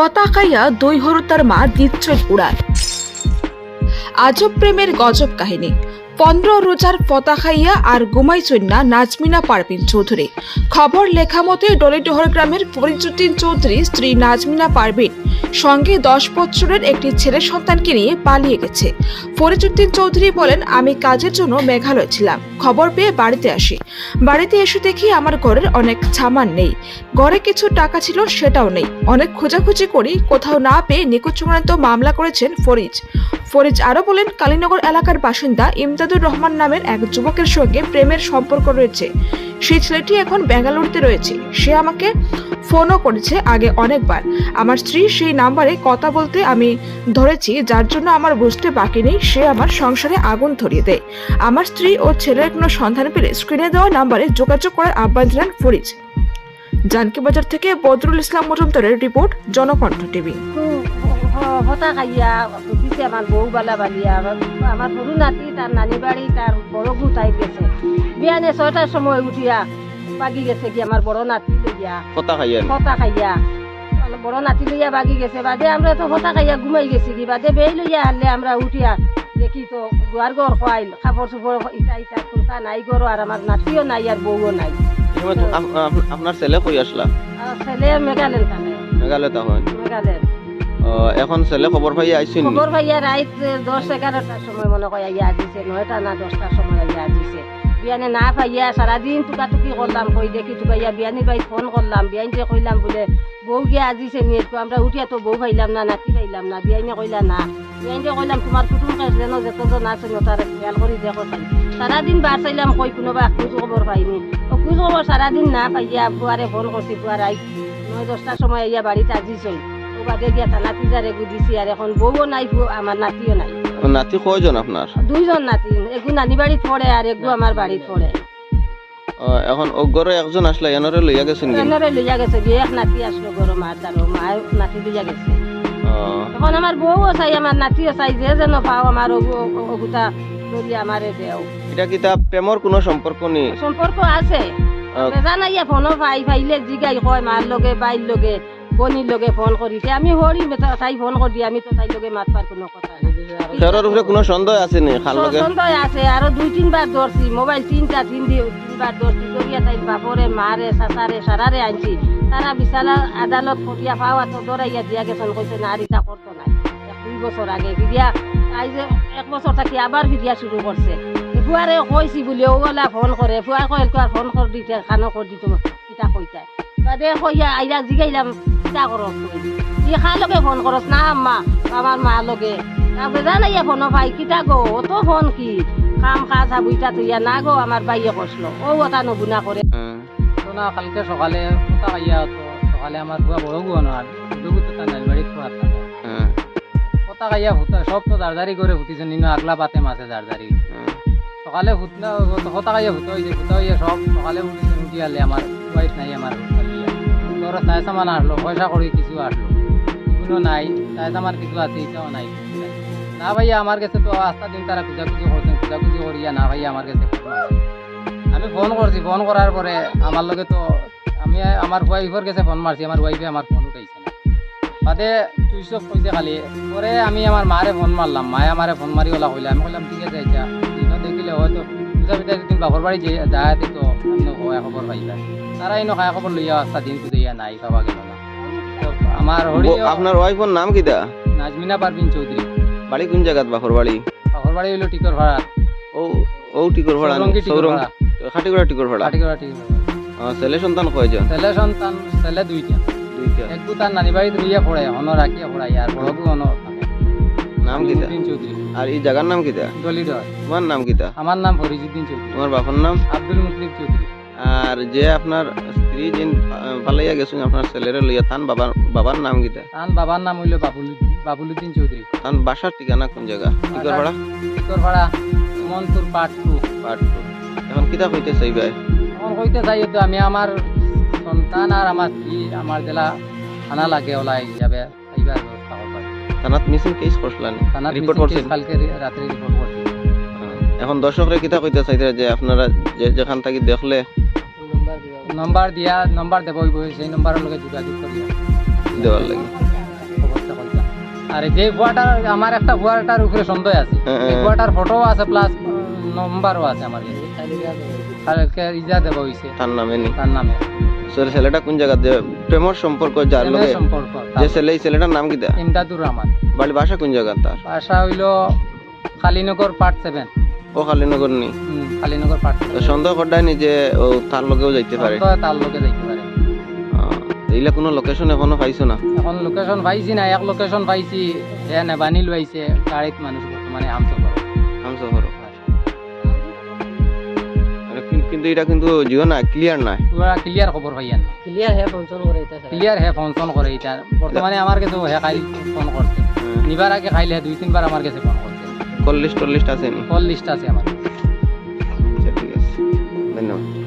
ফতা খাইয়া দই হরতার মা দিচ্ছ উড়ান। আজব প্রেমের গজব কাহিনী। পনেরো রোজার ফতা খাইয়া আর ঘুমাইছেন না নাজমিনা পারভিন চৌধুরী। খবর লেখা মতে ডলিডহর গ্রামের ফরিজুদ্দিন চৌধুরী স্ত্রী নাজমিনা পারভিন সঙ্গে দশ বছরের একটি ছেলে সন্তানকে নিয়ে পালিয়ে গেছে। ফরিজুদ্দিন চৌধুরী বলেন, আমি কাজের জন্য মেঘালয় ছিলাম। খবর পেয়ে বাড়িতে আসি। বাড়িতে এসে দেখি আমার ঘরের অনেক সামান নেই। ঘরে কিছু টাকা ছিল সেটাও নেই। অনেক খোঁজাখুঁজি করি। কোথাও না পেয়ে নিখোঁজ মামলা করেছেন ফরিজ। ফরিজ আরও বলেন, কালীনগর এলাকার বাসিন্দা ইমদাদুর রহমান নামের এক যুবকের সঙ্গে প্রেমের সম্পর্ক রয়েছে। সেই ছেলেটি এখন বেঙ্গালুরুতে রয়েছে। সে আমাকে ফোনও করেছে আগে অনেকবার। আমার স্ত্রী সেই নাম্বারে কথা বলতে আমি ধরেছি, যার জন্য আমার বুঝতে বাকি নেই। সে আমার সংসারে আগুন ধরিয়ে দেয়। আমার স্ত্রী ও ছেলের কোনো সন্ধান পেলে স্ক্রিনে দেওয়া নাম্বারে যোগাযোগ করার আহ্বান জানান ফরিজ। জানকি বাজার থেকে বদরুল ইসলাম মজুমদারের রিপোর্ট, জনকণ্ঠ টিভি। হতা খাইয়া দিছে আমার বউ বালা বালিয়া আমার সরু নাতি তার নানি বাড়ি তার বড় গুতাই গেছে বিয়ানে ছয়টার সময় উঠিয়া বাগি গেছে কি আমার বড় নাতি লইয়া কথা খাইয়েন হতা খাইয়া। বড় নাতি লইয়া বাগি গেছে। বাদে আমরা তো হতা খাইয়া ঘুমাই গেছি কি? বাদে বেই লইয়া হারলে আমরা উঠিয়া দেখি তো দুয়ার ঘর খোয়াইল কাপড় চোপড় ইটা ইটা খুলতা নাই গরো আর আমার নাতিও নাই আর বউও নাই। আপনার ছেলে কই আসলা ছেলে মেঘালয় তখন মেঘালেন ও, এখন ছেলে খবর পাই আইসুন খবর ভাইয়া রাইত দশ এগারোটার সময় মনে হয় আইয়া দিছে নয়টা না দশটার সময় আইয়া দিছে বিয়ানে না পাইয়া সারাদিন টুকাটুকি করলাম, কই দেখি টুকাইয়া বিয়ানি ভাই ফোন করলাম বিয়ানিতে কইলাম বলে, বউ গিয়া আজিছে নিয়ে তো আমরা উঠিয়া তো বউ পাইলাম না, নাতি পাইলাম না। বিয়াইনে কইলা, না। বিয়াইনে কইলাম, তোমার কুটুম যেন যতজন আছে তার খেয়াল কৰি দেখো চাই সারাদিন বার চাইলাম, কই কোনোবা খোঁজ খবর পাইনি। খোঁজ খবর সারাদিন না পাইয়া বুয়ারে ফোন করছি বুয়া রাইত নয় দশটার সময় আইয়া বাড়িতে আজিছিল ও বাদে গিয়া থানা পিজারে গুদিছি আর এখন বউও নাই আমার নাতিও নাই। নাতি কয়জন আপনার দুইজন নাতি এগু নানি বাড়িত পড়ে আর এগু আমার বাড়িত পড়ে ও, এখন অগ্গরে একজন আসলা এনরে লইয়া গেছেন এনারে লইয়া গেছে গিয়ে এক নাতি আসলো গরো মার তারও মা নাতি লইয়া গেছে। এখন আমার বউও চাই আমার নাতিও চাই যে যেন পাও আমার অগু- অগুটা আমারে দেও। এটা কি তা প্রেমর কোনো সম্পর্ক নেই সম্পর্ক আছে। জানাইয়া ফোনও পাই পাইলে জিগাই কয় মার লগে বাইর লগে। বনির লগে ফোন করিছে আমি হরি তাই ফোন করি আমি তো তাই লগে মাতবার কোনো কথা সেটার উপরে কোনো সন্দেহ আছে নি খাল লগে? সন্দেহ আছে আরও দুই তিনবার ধরছি মোবাইল তিনটা তিন তিনবার ধরছি ধরিয়া তাই বাপরে মারে চাচারে সারারে আনছি। তারা বিশালা আদালত করিয়া পাওয়া তো দৌড়াইয়া দিয়া গেছেন কইছে না আর ইটা করতো না। দুই বছর আগে ফিরিয়া যে এক বছর থাকি আবার ফিরিয়া শুরু করছে। ফুয়ারে কইছি বলে ওলা ফোন করে ফুয়া আর ফোন কর দিতে খানো কর দিত ইটা কইতাই। বাদে কইয়া আইরা জিগাইলাম ইটা করস ই খা লগে ফোন করস না আম্মা আমার মা লগে। তারপরে জানাইয়া ফোন ভাই কিটা গো অত ফোন কি? কাম কাজ হাবুইটা তুইয়া না গো আমার বাইয়ে কষলো ও ওটা নগুনা করে না কালকে সকালে কোথা খাইয়া তো সকালে আমার বুয়া বড় বুয়া নয় দুগু তো তার বাড়ি হুম, কোথা খাইয়া ভুতা সব তো দারদারি করে ভুতিছে নিনো আগলা পাতে মাছে দারদারি। সকালে ভুতনা কোথা খাইয়া ভুত হয়েছে ভুতা হইয়া সব সকালে উঠিছে উঠি আলে আমার ওয়াইফ নাই আমার তোর চাই সামান আসলো পয়সা করি কিছু আসলো কোনো নাই চাই সামান কিছু আছে এটাও নাই। না ভাইয়া আমার কাছে তো আস্তা দিন তারা খুঁজাখুঁজি করছেন খুঁজাখুঁজি করিয়া না ভাইয়া আমার কাছে আমি ফোন করছি ফোন করার পরে আমার লগে তো, আমি আমার ওয়াইফের কাছে ফোন মারছি আমার ওয়াইফে আমার ফোন উঠাইছে না। বাদে সুইচ অফ কইছে খালি পরে আমি আমার মারে ফোন মারলাম মায়ে আমারে ফোন মারি ওলা কইলে, আমি কইলাম, ঠিক আছে এটা দেখিলে হয়তো পূজা পিঠা যদি বাপর বাড়ি যে যায় তো খবর তারা ইনো খায় খবর লইয়া আসতা দিন খুঁজেইয়া নাই পাবা গেল না আমার হরি আপনার ওয়াইফের নাম কিটা নাজমিনা পারবিন চৌধুরী বাড়ি কোন জায়গাত বাপর বাড়ি বাপর বাড়ি হইল টিকর ভাড়া। ও ও টিকর ভাড়া সৌরঙ্গী খাটিগড়া টিকর ভাড়া? কাটিগড়া টিকর ছেলে সন্তান কয়জন ছেলে সন্তান ছেলে দুইটা। দুইটা। একগু তার নানি বাড়িতে রইয়া পড়ে অন রাখিয়া পড়াই আর অন নাম কিটা উদ্দিন চৌধুরী। আর এই জায়গার নাম কিটা দলিডর তোমার নাম কিটা আমার নাম ফরিজুদ্দিন চৌধুরী। তোমার বাপর নাম? আব্দুল মুতলিব চৌধুরী। আর যে আপনার স্ত্রী পা- পালাইয়া গেছেন আপনার ছেলেরে লইয়া তান বাবার বাবার নাম কিটা তার বাবার নাম হইল বাবুল বাবুলুদ্দিন চৌধুরী। তান বাসার ঠিকানা কোন জায়গা? টিকর ভাড়া টিকর ভাড়া Monpur part two part two. এখন কিতা হইতে চাইবাই এখন কইতে চাই তো আমি আমার সন্তান আর আমার স্ত্রী আমার জেলা থানা লাগে ওলাই করবার থানাত মিসিং কেস করছিলেন রিপোর্ট করছেন কালকে রি- রাত্রে রিপোর্ট করছি এখন দর্শকরা কিতা কইতে চাইতে যে আপনারা যে যেখান থেকে দেখলে? নম্বর দিয়া। নম্বর দেব হইব সেই নম্বরের লগে যোগাযোগ করিয়া দেওয়ার লাগে। আর যে ভুয়াটার আমার একটা ভুয়াটার উপরে সন্দেহ আছে। হ্যাঁ, এই হ্যাঁ। ফটো আছে প্লাস নম্বরও আছে আমার কাছে। কালকে ইজা দেব হইছে তার নামে নি? তার নামে। সে ছেলেটা কোন জায়গা যে প্রেমর সম্পর্ক যার লগে? সম্পর্ক যে ছেলে এই ছেলেটার নাম কি দেয়? ইমদাদুর রহমান। বাড়ি বাসা কোন জায়গা তার? বাসা হইল কালীনগর পার্ট সেভেন। ও খালিনগর নি কালীনগর পার্ট সন্দেহ করডাই নি যে ও তার লগেও যাইতে পারে? তার লোকে যাইতে পারে। এইলা কোনো লোকেশন এখনও পাইছো না? এখন লোকেশন পাইছি না এক লোকেশন পাইছি। হে নেবানি লইছে গাড়িত মানুষ বর্তমানে আমসো হামসফর কিন্তু এটা কিন্তু জিও না ক্লিয়ার নাই। পুরা ক্লিয়ার খবর পাইয়ান ক্লিয়ার হে ফাংশন করে এটা ক্লিয়ার হে ফোন ফোন করে এটা বর্তমানে আমার কাছে হে খাই ফোন করতে নিবার আগে খাইলে দুই তিনবার আমার কাছে ফোন করতে কল লিস্ট টল লিস্ট আছে নি? কল লিস্ট আছে আমার আচ্ছা ঠিক আছে। ধন্যবাদ।